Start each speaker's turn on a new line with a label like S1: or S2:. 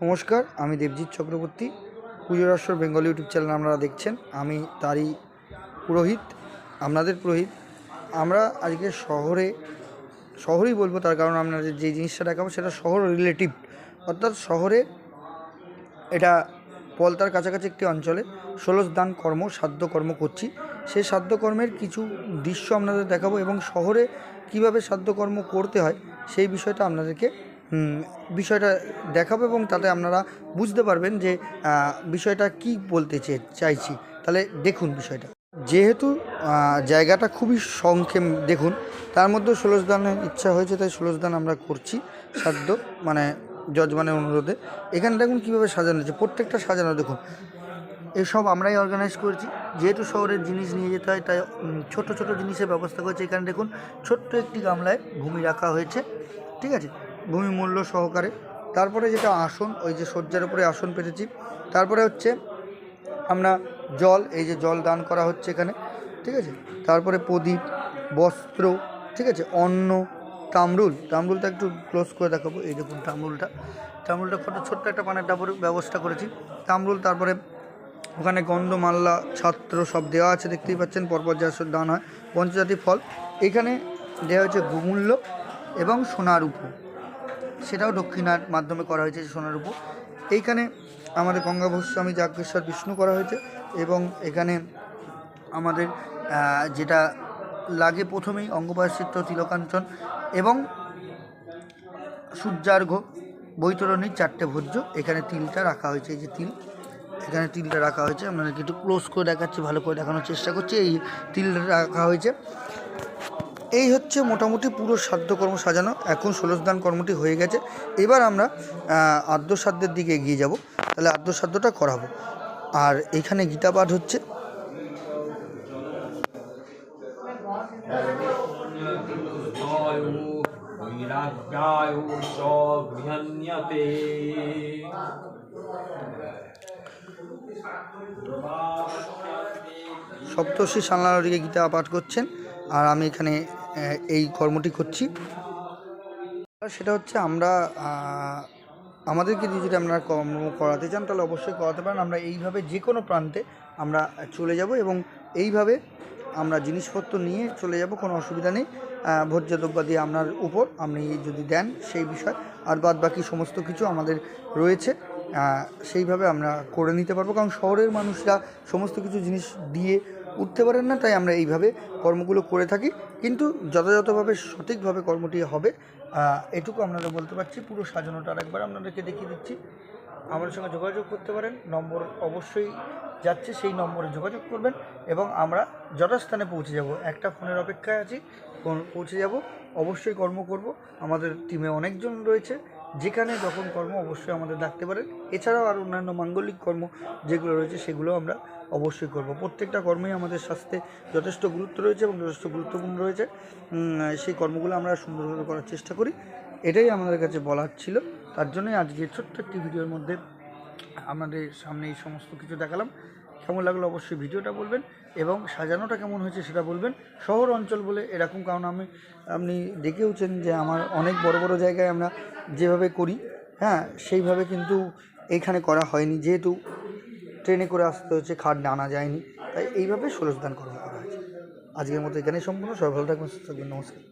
S1: নমস্কার, আমি দেবজিৎ চক্রবর্তী। পুজোরাশ্বর বেঙ্গল ইউটিউব চ্যানেল আপনারা দেখছেন। আমি তারই পুরোহিত, আপনাদের পুরোহিত। আমরা আজকে শহরে, শহরেই বলব তার কারণ আপনাদের যে জিনিসটা দেখাবো সেটা শহর রিলেটিভ অর্থাৎ শহরে এটা পলতার কাছাকাছি একটি অঞ্চলে ষোলশ দান কর্ম, সাধ্য কর্ম করছি। সেই সাধ্য কর্মের কিছু দৃশ্য আপনাদের দেখাবো এবং শহরে কীভাবে সাধ্য কর্ম করতে হয় সেই বিষয়টা আপনাদেরকে বিষয়টা দেখাবো এবং তাতে আপনারা বুঝতে পারবেন যে বিষয়টা কি বলতে চাইছি। তাহলে দেখুন বিষয়টা। যেহেতু জায়গাটা খুবই সংক্ষেপ, দেখুন, তার মধ্যে ষোলশ দানের ইচ্ছা হয়েছে, তাই ষোলশ দান আমরা করছি সাধ্য মানে যজমানের অনুরোধে। এখানে দেখুন কীভাবে সাজানো হয়েছে, প্রত্যেকটা সাজানো, দেখুন। এসব আমরাই অর্গানাইজ করেছি। যেহেতু শহরের জিনিস নিয়ে যেতে হয়, তাই ছোট ছোট জিনিসের ব্যবস্থা করেছে। এখানে দেখুন, ছোট্ট একটি গামলায় ভূমি রাখা হয়েছে। ঠিক আছে? ভূমি মূল্য সহকারে। তারপরে যেটা আসন, ওই যে শয্যার উপরে আসন পেতেছি। তারপরে হচ্ছে আমরা জল, এই যে জল দান করা হচ্ছে এখানে, ঠিক আছে? তারপরে প্রদীপ, বস্ত্র, ঠিক আছে? অন্ন, তামরুল। তামরুলটা একটু ক্লোজ করে দেখাবো। এই দেখুন তামরুলটা। তামরুলটা কত ছোট্ট একটা পানের ডাবর ব্যবস্থা করেছি। তামরুল, তারপরে ওখানে গন্ধমাল্লা ছাত্র সব দেওয়া আছে, দেখতেই পাচ্ছেন। পরপর যা সব দান হয়, পঞ্চজাতি ফল। এখানে দেওয়া হয়েছে গুমূল্য এবং সোনার উপর। সেটাও দক্ষিণার মাধ্যমে করা হয়েছে সোনার উপর। এইখানে আমাদের গঙ্গাভস্বামী যাজ্ঞেশ্বর বিষ্ণু করা হয়েছে এবং এখানে আমাদের যেটা লাগে প্রথমেই অঙ্গপাশিত্ব তিলকাঞ্চন এবং সূর্যার্ঘ বৈতরণীর চারটে ভোজ্য। এখানে তিলটা রাখা হয়েছে, এই যে তিল। এখানে তিলটা রাখা হয়েছে। আপনাদেরকে একটু ক্লোজ করে দেখাচ্ছি, ভালো করে দেখানোর চেষ্টা করছি। এই তিলটা রাখা হয়েছে। এই হচ্ছে মোটামুটি পুরো সাধ্যকর্ম সাজানো। এখন ষোলস্নান কর্মটি হয়ে গেছে। এবার আমরা আদ্যসাধ্যের দিকে এগিয়ে যাব। তাহলে আদ্যসাধ্যটা করাবো। আর এখানে গীতা পাঠ হচ্ছে। সপ্তর্ষি সালনারীকে গীতা পাঠ করছেন। আর আমি এখানে এই কর্মটি করছি। সেটা হচ্ছে আমরা আমাদেরকে দিয়ে যদি আপনারা কর্ম করাতে চান, তাহলে অবশ্যই করাতে পারেন। আমরা এইভাবে যে কোনো প্রান্তে আমরা চলে যাব এবং এইভাবে আমরা জিনিসপত্র নিয়ে চলে যাব, কোনো অসুবিধা নেই। ভোজ্য দ্রব্য দিয়ে আপনার উপর আপনি যদি দেন সেই বিষয়, আর বাদ বাকি সমস্ত কিছু আমাদের রয়েছে। সেইভাবে আমরা করে নিতে পারব। কারণ শহরের মানুষরা সমস্ত কিছু জিনিস দিয়ে উঠতে পারেন না, তাই আমরা এইভাবে কর্মগুলো করে থাকি। কিন্তু যথাযথভাবে সঠিকভাবে কর্মটি হবে এটুকু আপনারা বলতে পারছি। পুরো সাজানোটা আরেকবার আপনাদেরকে দেখিয়ে দিচ্ছি। আমাদের সঙ্গে যোগাযোগ করতে পারেন, নম্বর অবশ্যই যাচ্ছে, সেই নম্বরে যোগাযোগ করবেন এবং আমরা যথাস্থানে পৌঁছে যাব। একটা ফোনের অপেক্ষায় আছি, ফোন পৌঁছে যাব, অবশ্যই কর্ম করব। আমাদের টিমে অনেকজন রয়েছে, যেখানে যখন কর্ম অবশ্যই আমাদের ডাকতে পারেন। এছাড়াও আর অন্যান্য মাঙ্গলিক কর্ম যেগুলো রয়েছে সেগুলো আমরা অবশ্যই করব। প্রত্যেকটা কর্মেই আমাদের স্বাস্থ্যে যথেষ্ট গুরুত্ব রয়েছে এবং যথেষ্ট গুরুত্বপূর্ণ রয়েছে। সেই কর্মগুলো আমরা সুন্দরভাবে করার চেষ্টা করি। এটাই আমাদের কাছে বলার ছিল। তার জন্যই আজকে ছোট্ট একটি ভিডিওর মধ্যে আমাদের সামনে এই সমস্ত কিছু দেখালাম। কেমন লাগল অবশ্যই ভিডিওটা বলবেন এবং সাজানোটা কেমন হয়েছে সেটা বলবেন। শহর অঞ্চল বলে এরকম কারণ আমি, আপনি দেখেওছেন যে আমার অনেক বড় বড় জায়গায় আমরা যেভাবে করি হ্যাঁ সেইভাবে কিন্তু এইখানে করা হয়নি। যেহেতু ট্রেনে করে আসতে হচ্ছে, খাট আনা যায়নি। তাই এইভাবে ষোলশ দান কর্ম করা হয়েছে। আজকের মতো এখানেই সম্পূর্ণ। সবাই ভালো থাকবেন, সুস্থ থাকবেন। নমস্কার।